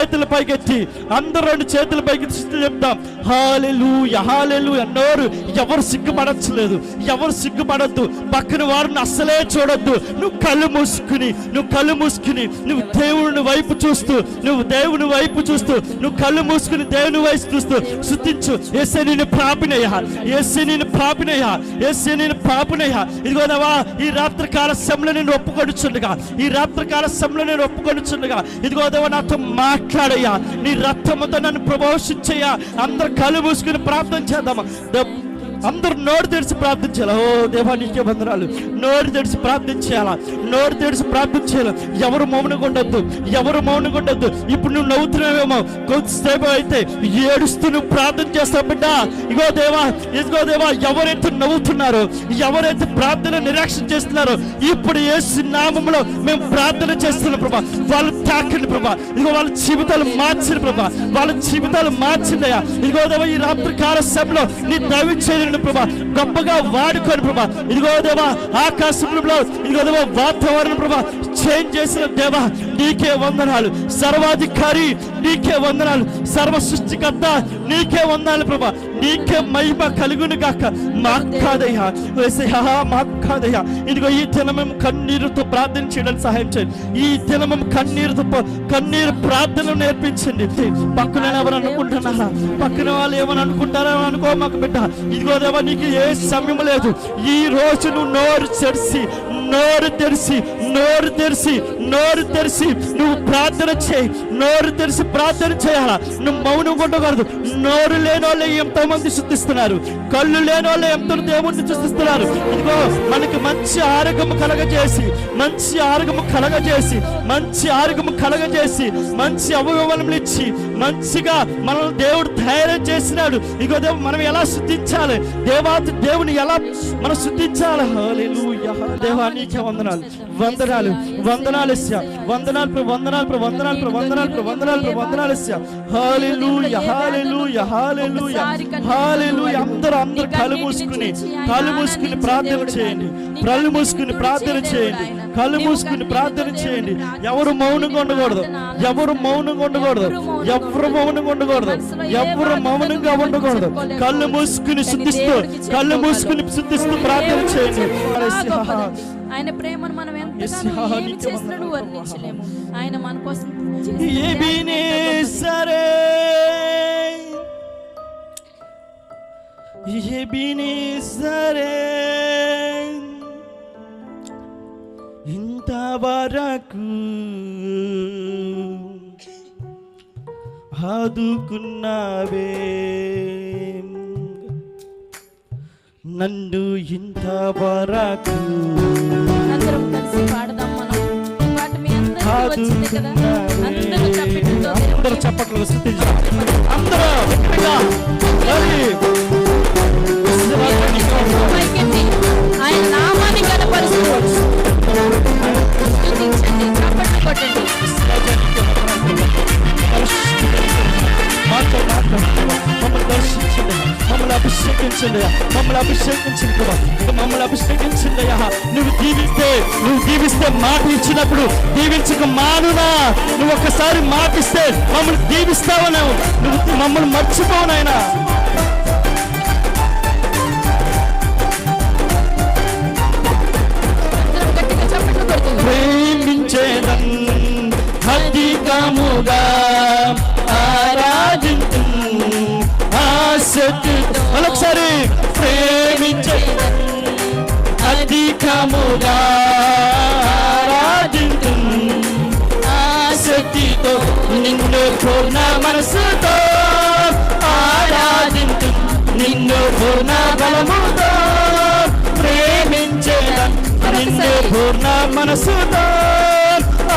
చేతుల పైకెత్తి అందరూ రెండు చేతుల పైకి చెప్తాం. హాలెలు హాలెలు అన్నారు ఎవరు సిగ్గుపడచ్చలేదు ఎవరు సిగ్గుపడద్దు. పక్కన వారిని అస్సలే చూడొద్దు. నువ్వు కళ్ళు మూసుకుని నువ్వు కళ్ళు మూసుకుని నువ్వు దేవుని వైపు చూస్తూ నువ్వు దేవుని వైపు చూస్తూ నువ్వు కళ్ళు మూసుకుని దేవుని వైపు చూస్తూ శుద్ధించు. ఏసే నేను ప్రాపినయ్యా ఏసే నేను ప్రాపినయ్యా ఏసే నేను ప్రాపినయ్యా ఇదిగో ఈ ఈ రాత్రికాల శ్రమలో నేను ఒప్పుకొడుచుండగా ఈ రాత్రికాల శ్రమలో నేను ఒప్పుకొడుచుండగా ఇదిగో నాతో మాట మాట్లాడయ్యా. నీ రక్తముతో నన్ను ప్రమోషించయ్యా అందరు కళ్ళు మూసుకుని ప్రార్థన చేద్దామా? ద- అందరు నోరు తెరిచి ప్రార్థించాలి ఓ దేవా నీకే వందనాలు. నోరు తెరిచి ప్రార్థించాలా నోరు తెరిచి ప్రార్థించాలి ఎవరు మౌనంగా ఉండొద్దు ఎవరు మౌనంగా ఉండొద్దు ఇప్పుడు నువ్వు నవ్వుతున్నావేమో. కొద్దిసేపు అయితే ఏడుస్తూ నువ్వు ప్రార్థన చేస్తావు బిడ్డ. ఇగో దేవా ఇదిగో దేవా ఎవరైతే నవ్వుతున్నారో ఎవరైతే ప్రార్థన నిరాక్షణ చేస్తున్నారో ఇప్పుడు ఏ నామంలో మేము ప్రార్థన చేస్తున్నాం ప్రభా. వాళ్ళు తాకండి ప్రభా. ఇదిగో వాళ్ళ జీవితాలు మార్చిన ప్రభా. వాళ్ళ జీవితాలు మార్చిందయ్యా ఇదిగో దేవా ఈ రాత్రి కాల సభలో నీ దైవ చేయండి ప్రభా. గొప్పగా వాడుకోండి ప్రభా. ఇదిగో దేవా ఆకాశంలో ఇదిగో దేవా వాతావరణం ప్రభా. చేంజ్ చేసిన దేవా నీకే వందనాలు. సర్వాధికారి నీకే వందనాలు. సర్వ సృష్టికర్త నీకే వందనాలు ప్రభా. నీకే మహిమ కలుగును గాక. మాకు కాదయ్యా యేసయ్యా మాకు కాదయ్యా ఇదిగో ఈ దినమేం కన్నీరుతో ప్రార్థన చేయడానికి సహాయం చేయండి. ఈ దినమేం కన్నీరుతో కన్నీరు ప్రార్థన నేర్పించండి. పక్కన ఎవరు అనుకుంటున్నారా? పక్కన వాళ్ళు ఏమని అనుకుంటారా అనుకో మాకు బిడ్డ. ఇదిగో దేవా నీకు ఏ సమయం లేదు. ఈ రోజు నువ్వు నోరు తెరిచి నోరు తెరిచి నోరు తెరిచి నోరు తెరిచి నువ్వు ప్రార్థన చేయి. నోరు తెరిచి ప్రార్థన చేయాలా? నువ్వు మౌనం ఉండకూడదు. నోరు లేని వాళ్ళు ఎంతో మంది శుద్ధిస్తున్నారు. కళ్ళు లేని వాళ్ళు ఎంతో దేవుణ్ణి చూస్తున్నారు ఇదిగో మనకి మంచి ఆరోగ్యం కలగజేసి మంచి ఆరోగ్యం కలగజేసి మంచి ఆరోగ్యం కలగజేసి మంచి అవయవములు ఇచ్చి మంచిగా మనల్ని దేవుడు ధైర్యం చేసినాడు. ఇగో దేవుడు మనం ఎలా శుద్ధించాలి? దేవాతి దేవుని ఎలా మనం శుద్ధించాలి? దేవా నీకే వందనాలు. వందనాలు వందనాలు ఇస్యా వందనాలు ప్రభు వందనాలు ప్రభు వందనాలు ప్రభు వందనాలు ప్రభు వందనాలు ప్రభు వందనాలు అందరూ అందరూ కళ్ళు మూసుకుని కళ్ళు మూసుకుని ప్రార్థన చేయండి. కళ్ళు మూసుకుని ప్రార్థన చేయండి. కళ్ళు మూసుకుని ప్రార్థన చేయండి. ఎవరు మౌనంగా ఉండకూడదు. ఎవరు మౌనంగా ఉండకూడదు. ఎవరు మౌనంగా ఉండకూడదు. ఎవరు మౌనంగా ఉండకూడదు. కళ్ళు మూసుకుని శుద్ధిస్తూ కళ్ళు మూసుకుని శుద్ధిస్తూ ప్రార్థన చేయండి. ఆయన ప్రేమను మనం చేసినాడు వందనాలు వర్ణించలేము. ఆయన మన కోసం సరే ఇంతవరకు ఆదుకున్నావే. నన్ను ఇంతవరకు అందరం కలిసి పాడదాం మనం. ఈ పాట మీ అందరికీ వచ్చింది కదా? అందరూ చప్పట్లతో చప్పట్లు అందరూ మమ్మల్ని మమ్మల్ని అభిషేకించండి మమ్మల్ని అభిషేకించండి నువ్వు దీవిస్తే నువ్వు దీవిస్తే మాట ఇచ్చినప్పుడు దీవించక మానునా. నువ్వు ఒక్కసారి మాట మమ్మల్ని దీవిస్తావు నువ్వు? నువ్వు మమ్మల్ని మర్చిపోవు నాయనా మరొకసారి ప్రేమించేదం అధికముగా ఆరాధించు ఆసక్తితో నిన్ను పూర్ణ మనసుతో ఆరాధించు నిన్ను పూర్ణ బలముతో ప్రేమించేదం నిన్ను పూర్ణ మనసుతో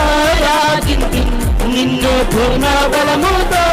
ఆరాధించు నిన్ను పూర్ణ బలముతో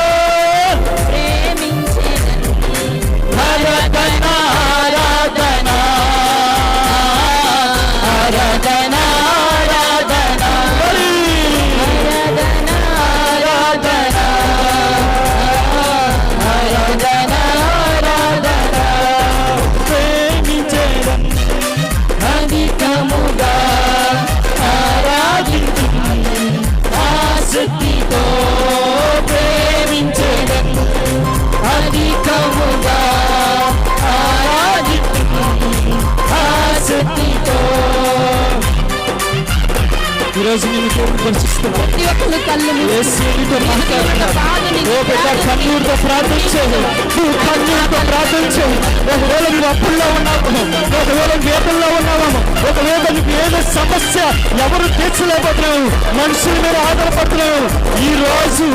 ప్రతి ప్రార్థించేది ప్రార్థించేది ఒకవేళ అప్పుల్లో ఉన్నావు ఒకవేళ వేపల్లో వాళ్ళకి ఏదో సమస్య ఎవరు తీర్చలేకపోతున్నారు? మనుషుల మీద ఆధారపడుతున్నారు. ఈ రోజు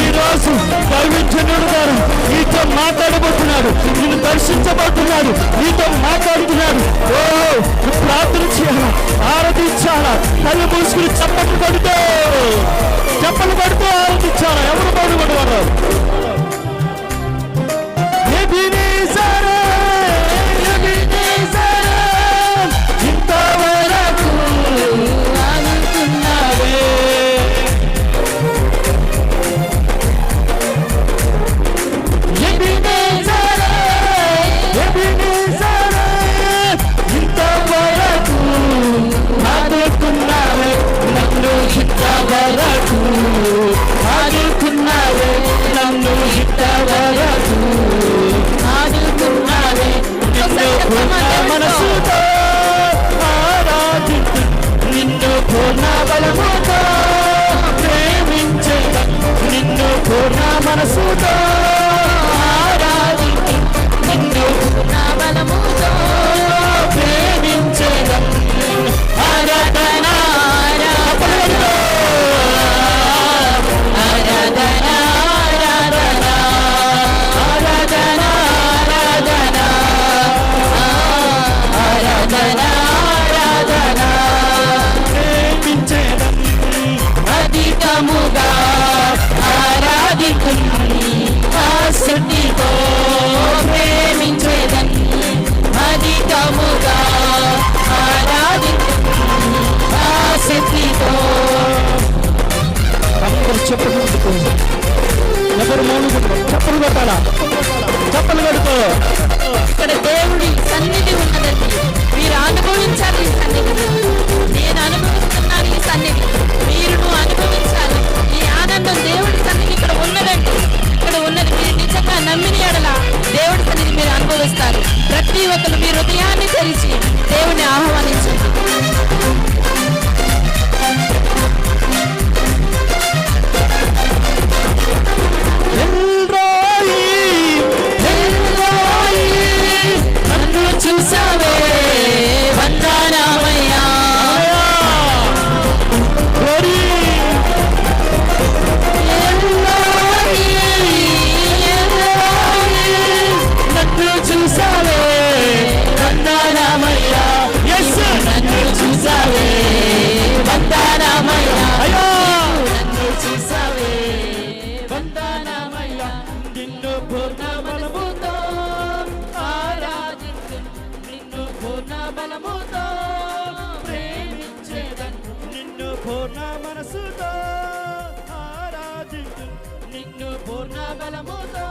ఈ రోజు దైవజనుడు గారు నీతో మాట్లాడబోతున్నాడు. నేను దర్శించబోతున్నాడు. నీతో మాట్లాడుతున్నాడు. ఓ ప్రార్థన చేయాలా? ఆరాధించాలా కళ్ళు మూసుకుని చప్పట్లు కొడితే చప్పట్లు కొడితే ఆరాధించాలా? ఎవరు బాధపడవారు? చప్పలు కొడుకో. ఇక్కడ దేవుడి సన్నిధి ఉన్నదండి. మీరు అనుభవించాలి ఈ సన్నిధి నేను అనుభవిస్తున్నాను ఈ సన్నిధి. మీరు నువ్వు అనుభవించాలి. ఈ ఆనందం దేవుడి సన్నిధి ఇక్కడ ఉన్నదండి. ఇక్కడ ఉన్నది మీరు నిజంగా నమ్మిన ఎడల దేవుడి సన్నిధి మీరు అనుభవిస్తారు. ప్రతి ఒక్కరు మీ హృదయాన్ని తెరిచి దేవుడిని ఆహ్వానించండి. బలముతో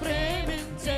ప్రేమించే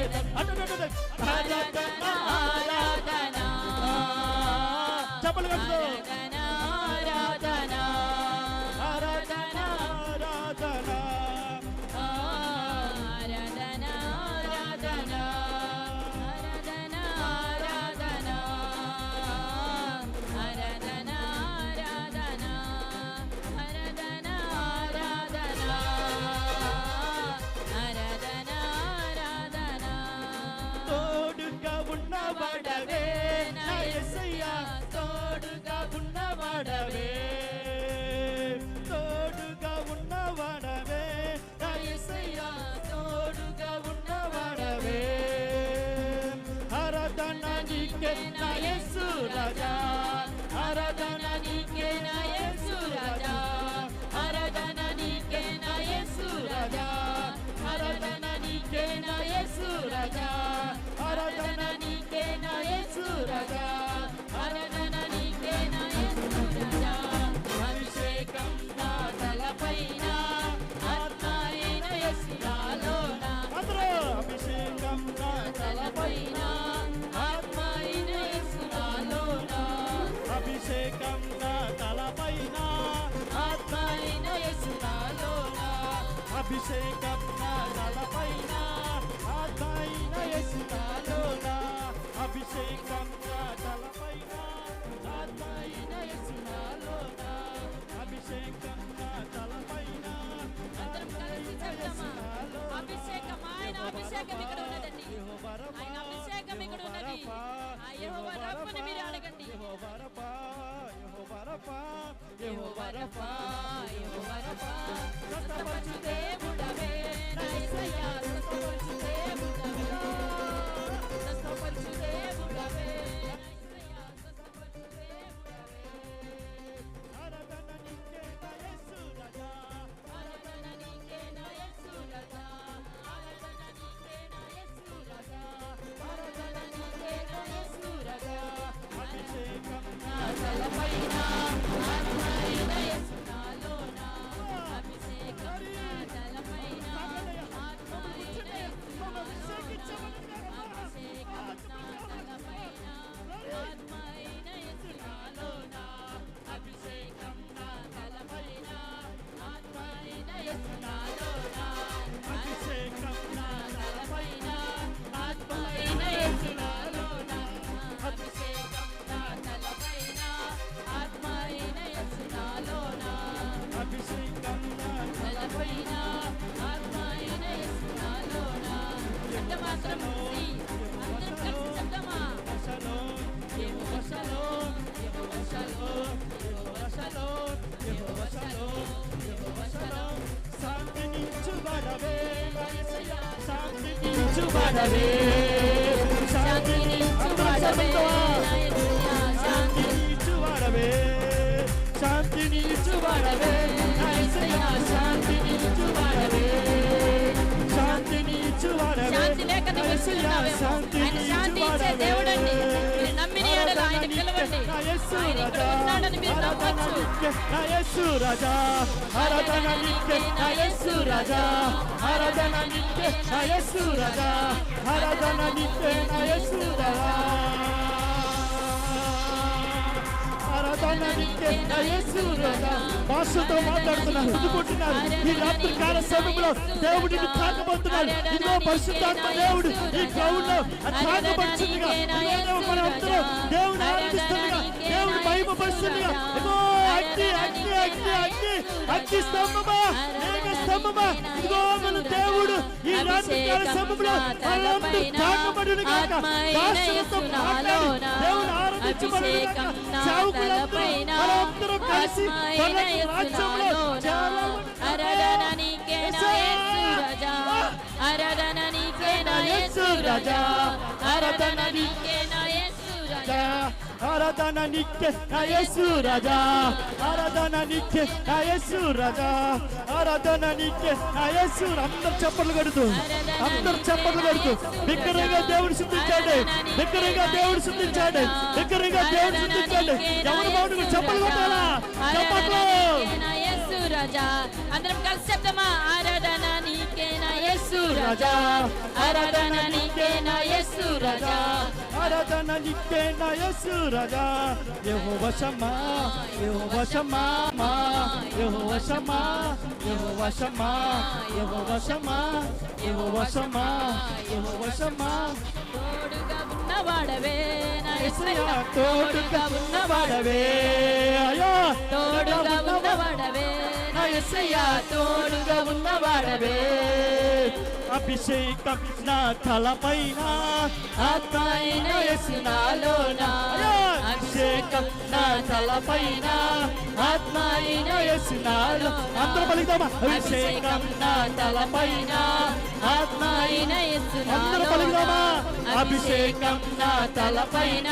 అభిషేకం ఇక్కడ ఉన్నదండి యెహోవా రఫా, ఆయన అభిషేకం ఇక్కడ యెహోవా ఉన్నది రఫా, ఆ యెహోవా యెహోవా రఫ్ఫుని మీరు రఫా, అడగండి యెహోవా రఫా, యెహోవా రఫా, యెహోవా యెహోవా రఫా, రఫా, యెహోవా రఫా, స్వస్థపరచు దేవుడవే, నా యేసయ్యా, స్వస్థపరచు దేవుడవే. శాంతినిచ్చుబడవే శాంతినిచ్చువాడవే, నా యేసయ్యా, శాంతి శాంతినిచ్చుబడవే శాంతినిచ్చుబడవే శాంతి లేక నువ్వు వెళ్తున్నావేమో. ఆయన శాంతి ఇచ్చే దేవుడండి. మీరు నమ్మిన ఎడల ఆయన పిలవండి. ఆయన ఇక్కడ ఉన్నాడని మీరు నమ్మొచ్చు. యేసు రాజా ఆరాధన యేసు రాజా ఆరాధన యేసు రాజా ఆరాధన యేసు రాజా భాషతో మాట్లాడుతున్నారు రుద్దుకుంటున్నారు ఈ రాత్రి కాల సమయంలో దేవుడిని తాకబోతున్నారు ఇదిగో పరిశుద్ధాత్మ దేవుడు ఈ గ్రౌండ్లో తాకబడుతుందిగా. మన దేవుని మహిమపరుస్తుండగా ఇదిగో అగ్ని అగ్ని అగ్ని అగ్ని. అగ్ని స్తంభమా? మేఘ స్తంభమా? ఇదిగో మన దేవుడు ఈ రాత్రి కాల సమయంలో మనందరూ తాకబడును గాక. భాషలతో మాట్లాడి దేవుని కలిసి పరలోక రాజ్యంలో ఆరాధన నీకే నా యేసు రాజా ఆరాధన నీకే నా యేసు రాజా ఆరాధన నీకే నా యేసు రాజా ఆరాధన నిత్య నా యేసు రాజా. ఆరాధన నిత్య నా యేసు రాజా. ఆరాధన నిత్య నా అందరు చప్పట్లు కడుతూ అందరు చప్పట్లు కడుతూ బిగ్గరగా దేవుడు శుద్ధించండి బిగ్గరగా దేవుడు శుద్ధించండి బిగ్గరగా దేవుడు శుద్ధించండి. ఎవరు బాగుంటుంది చప్పట్లు కొట్టాలా? చప్పట్లు! రాజా. అందరం కలిసి చెప్తామా? ఆరాధన నీకేనా యేసు రాజా? ఆరాధన నీకేనా యేసు రాజా? ఆరాధన నిత్య నా యేసు రాజా యెహోవా షమ్మా యెహోవా షమ్మా మా యెహోవా షమ్మా యెహోవా షమ్మా యెహోవా షమ్మా యెహోవా షమ్మా యెహోవా షమ్మా తోడుగా ఉన్నవాడవే తోడుగా అయ్యా తోడుగా ఉన్నవాడవే తోడుగా ఉన్నవాడవే అభిషేకం నా తలపైన. ఆత్మైన యేసునాలోన అభిషేకం నా తలపైన. ఆత్మైన యేసునాలో అందరూ పలుకుదామా అభిషేకం నా తలపైన. ఆత్మైన అందరూ పలుకుదామా అభిషేకం నా తలపైన.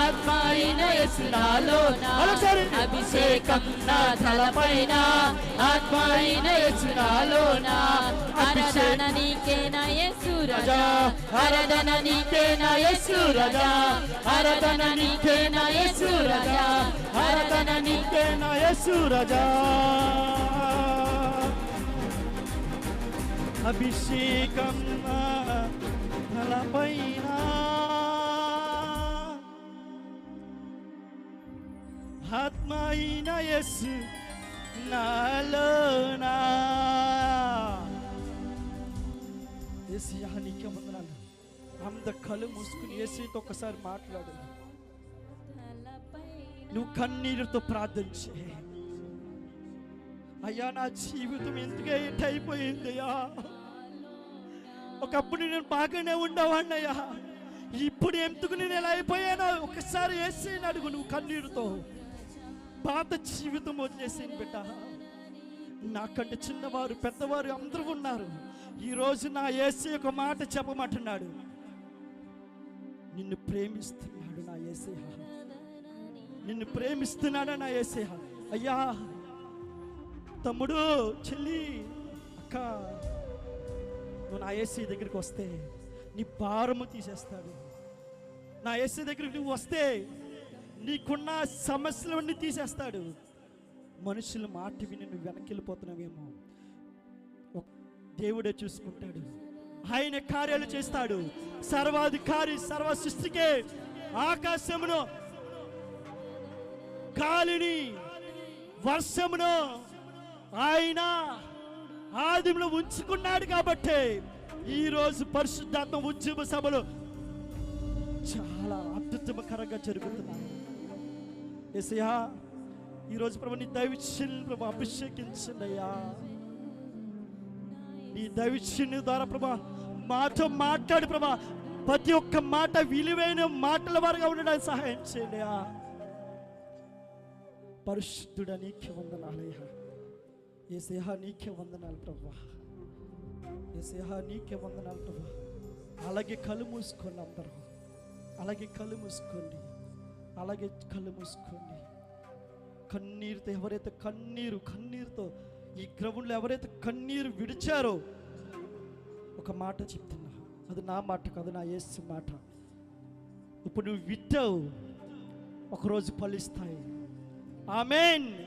ఆత్మైన యేసునాలో మరొకసారి. అభిషేకం నా తలపైన. ఆత్మైన యేసునాలోన యేసు రాజా ఆరాధన నీకే నా యేసు రాజా ఆరాధన నీకే నా యేసు రాజా ఆరాధన నీకే నా యేసు రాజా అభిషేకం నా తలపైన ఆత్మైన యేసు నాలోనా ఏసయ్యా నీకే వందనాలు అంత కళ్ళు మూసుకుని ఏసీతో ఒకసారి మాట్లాడు. నువ్వు కన్నీరుతో ప్రార్థించే అయ్యా నా జీవితం ఎందుకే ఇట్ అయిపోయిందయ్యా ఒకప్పుడు నేను బాగానే ఉండేవాడినయ్యా ఇప్పుడు ఎందుకు నేను ఎలా అయిపోయానో ఒకసారి వేసి అడుగు నువ్వు కన్నీరుతో. పాత జీవితం వదిలేసింది బిడ్డ. నాకంటే చిన్నవారు పెద్దవారు అందరూ ఉన్నారు. ఈరోజు నా ఏసీ ఒక మాట చెప్పమంటున్నాడు. నిన్ను ప్రేమిస్తున్నాడు నా ఏసీ నిన్ను ప్రేమిస్తున్నాడా నా ఏసీ అయ్యా తమ్ముడు చెల్లి అక్క నువ్వు నా ఏసీ దగ్గరికి వస్తే నీ భారము తీసేస్తాడు. నా ఏసీ దగ్గరికి నువ్వు వస్తే నీకున్న సమస్యలన్నీ తీసేస్తాడు. మనుషుల మాట విని నువ్వు వెనక్కి వెళ్ళిపోతున్నావేమో. దేవుడే చూసుకుంటాడు. ఆయన కార్యాలు చేస్తాడు. సర్వాధికారి సర్వ సృష్టికే ఆకాశమును గాలిని వర్షమును ఆయన ఆదిలో ఉంచుకున్నాడు కాబట్టి ఈ రోజు పరిశుద్ధాత్మ ఉద్యమ సభలు చాలా అత్యుత్తమకరంగా జరుగుతున్నాయి. ఎసయా ఈరోజు ప్రభు నీ దైవిచ్యుని ప్రభు అభిషేకించండి అయ్యా. నీ దైవిచ్యుని ద్వారా ప్రభా మాతో మాట్లాడు ప్రభా ప్రతి ఒక్క మాట విలువైన మాటల వారుగా ఉండడానికి సహాయం చేయండి అయ్యా. పరిశుద్ధుడ నీకే ఏ సేహ నీకే వందనాలు ప్రభా. ఏ సేహ నీకే వందనాలు ప్రభా. అలాగే కళ్ళు మూసుకోండి అందరూ. అలాగే కళ్ళు మూసుకోండి. అలాగే కళ్ళు మూసుకోండి. కన్నీరుతో ఎవరైతే కన్నీరు కన్నీరుతో ఈ గ్రౌండ్లో ఎవరైతే కన్నీరు విడిచారో ఒక మాట చెప్తున్నా. అది నా మాట కాదు నా యేసు మాట. ఇప్పుడు నువ్వు విట్టావు. ఒకరోజు ఫలిస్తాయి. ఆమెన్.